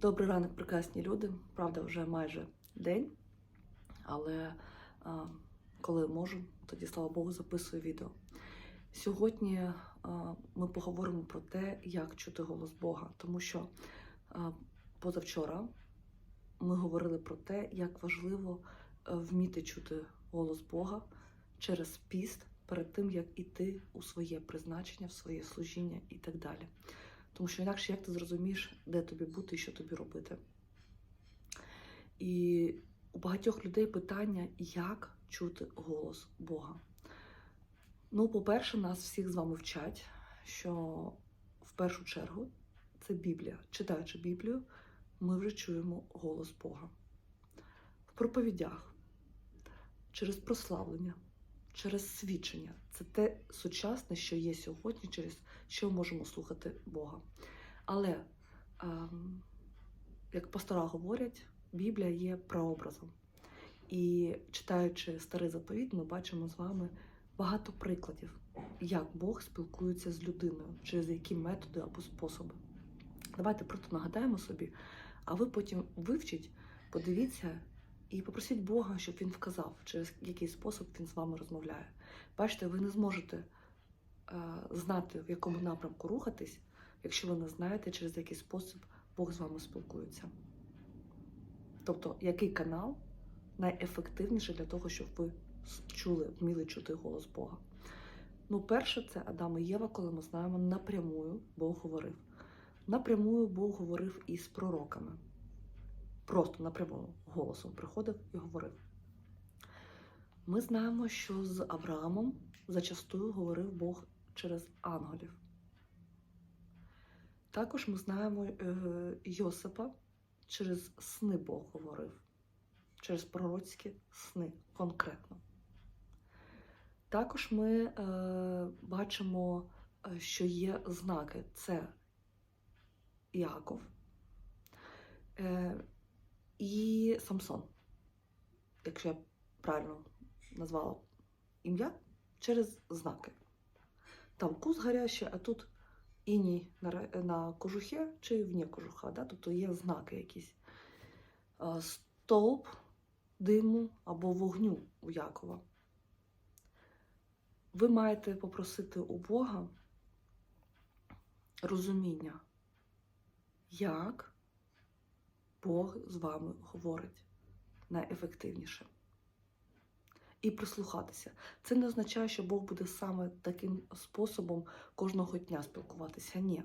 Добрий ранок, прекрасні люди. Правда, вже майже день, але а, коли можу, тоді слава Богу, записую відео. Сьогодні а, ми поговоримо про те, як чути голос Бога, тому що а, позавчора ми говорили про те, як важливо е, вміти чути голос Бога через піст перед тим, як іти у своє призначення, в своє служіння і так далі. Тому що інакше як ти зрозумієш, де тобі бути і що тобі робити. І у багатьох людей питання, як чути голос Бога. Ну, по-перше, нас всіх з вами вчать, що в першу чергу це Біблія. Читаючи Біблію, ми вже чуємо голос Бога. В проповідях, через прославлення, через свідчення. Це те сучасне, що є сьогодні, через що можемо слухати Бога. Але, ем, як пастора говорять, Біблія є прообразом. І читаючи старий заповіт, ми бачимо з вами багато прикладів, як Бог спілкується з людиною, через які методи або способи. Давайте просто нагадаємо собі, а ви потім вивчіть, подивіться і попросіть Бога, щоб він вказав, через який спосіб він з вами розмовляє. Бачите, ви не зможете е, знати, в якому напрямку рухатись, якщо ви не знаєте, через який спосіб Бог з вами спілкується. Тобто, який канал найефективніший для того, щоб ви чули, вміли чути голос Бога. Ну, перше, це Адам і Єва, коли ми знаємо, напрямую Бог говорив. Напрямую Бог говорив із пророками. Просто напрямую голосом приходив і говорив. Ми знаємо, що з Авраамом зачастую говорив Бог через ангелів. Також ми знаємо е, Йосипа через сни Бог говорив, через пророцькі сни конкретно. Також ми е, бачимо, е, що є знаки. Це Іаков е, і Самсон, якщо я правильно назвала ім'я, через знаки. Там кус гарячий, а тут іній на, на кожухі чи вні кожуха, да? тобто є знаки якісь. Стовп диму або вогню у Якова. Ви маєте попросити у Бога розуміння, як Бог з вами говорить найефективніше. І прислухатися. Це не означає, що Бог буде саме таким способом кожного дня спілкуватися. Ні.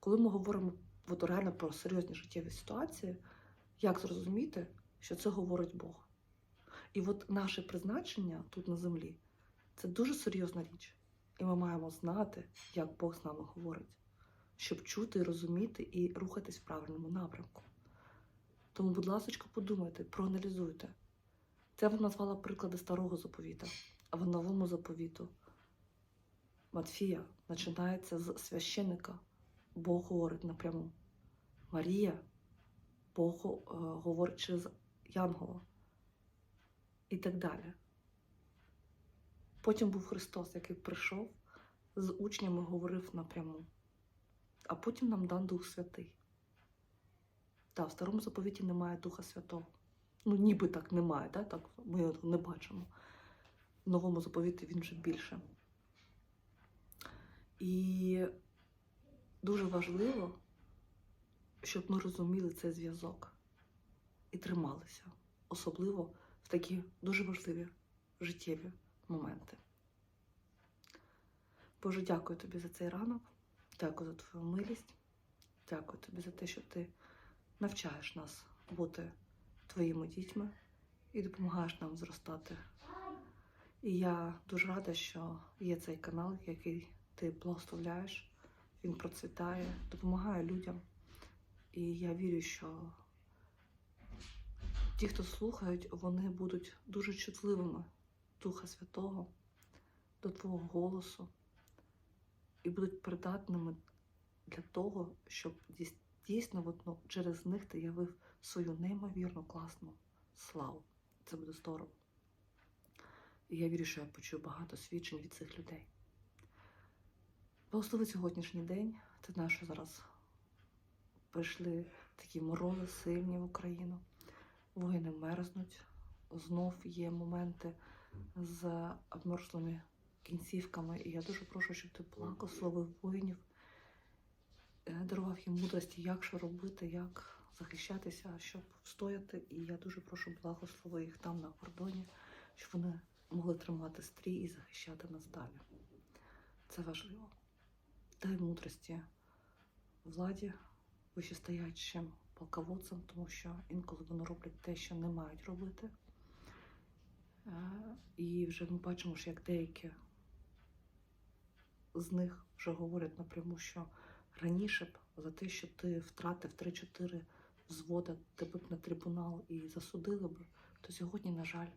Коли ми говоримо от реально про серйозні життєві ситуації, як зрозуміти, що це говорить Бог? І от наше призначення тут на землі це дуже серйозна річ. І ми маємо знати, як Бог з нами говорить, щоб чути, розуміти і рухатись в правильному напрямку. Тому, будь ласка, подумайте, проаналізуйте. Це вам назвала приклади старого заповіта, а в новому заповіту Матфія починається з священника. Бог говорить напряму. Марія, Бог е, говорить через Янгола і так далі. Потім був Христос, який прийшов з учнями говорив напряму. А потім нам дан Дух Святий. Так, в старому заповіті немає Духа Святого. Ну, ніби так немає, да? так ми його не бачимо. В новому заповіті він вже більше. І дуже важливо, щоб ми розуміли цей зв'язок і трималися, особливо в такі дуже важливі життєві моменти. Боже, дякую тобі за цей ранок, дякую за твою милість, дякую тобі за те, що ти навчаєш нас бути твоїми дітьми і допомагаєш нам зростати. І я дуже рада, що є цей канал, який ти благословляєш, він процвітає, допомагає людям. І я вірю, що ті, хто слухають, вони будуть дуже чутливими Духа Святого до Твого голосу і будуть придатними для того, щоб дійсно от, ну, через них ти явив свою неймовірно класну славу. Це буде здорово. І я вірю, що я почую багато свідчень від цих людей. Благослови сьогоднішній день. Ти знаєш, що зараз прийшли такі морози сильні в Україну. Воїни мерзнуть. Знов є моменти з обмерзлими кінцівками. І я дуже прошу, щоб ти благословив воїнів, дарував їм мудрості, як що робити, як захищатися, щоб встояти. І я дуже прошу благослови їх там на кордоні, щоб вони могли тримати стрій і захищати нас далі. Це важливо. Дай мудрості владі, вищестоячим полководцям, тому що інколи вони роблять те, що не мають робити. Е, І вже ми бачимо, що як деякі з них вже говорять напряму, що раніше б за те, що ти втратив 3-4 взвода, тебе б на трибунал і засудили б, то сьогодні, на жаль,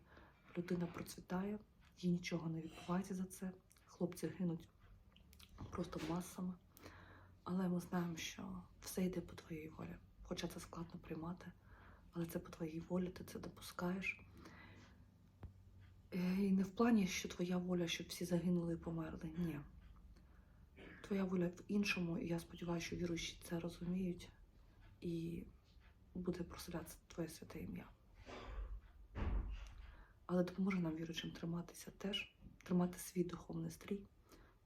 людина процвітає, їй нічого не відбувається за це. Хлопці гинуть просто масами. Але ми знаємо, що все йде по твоїй волі. Хоча це складно приймати, але це по твоїй волі, ти це допускаєш. Е, І не в плані, що твоя воля, щоб всі загинули і померли. Ні. Твоя воля в іншому, і я сподіваюся, що віруючі це розуміють, і буде прославлятися твоє святе ім'я. Але допоможе нам віруючим триматися теж, тримати свій духовний стрій,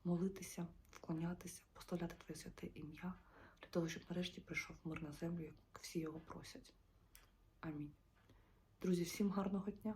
молитися, вклонятися, поставляти твоє святе ім'я для того, щоб нарешті прийшов мир на землю, як всі його просять. Амінь. Друзі, всім гарного дня!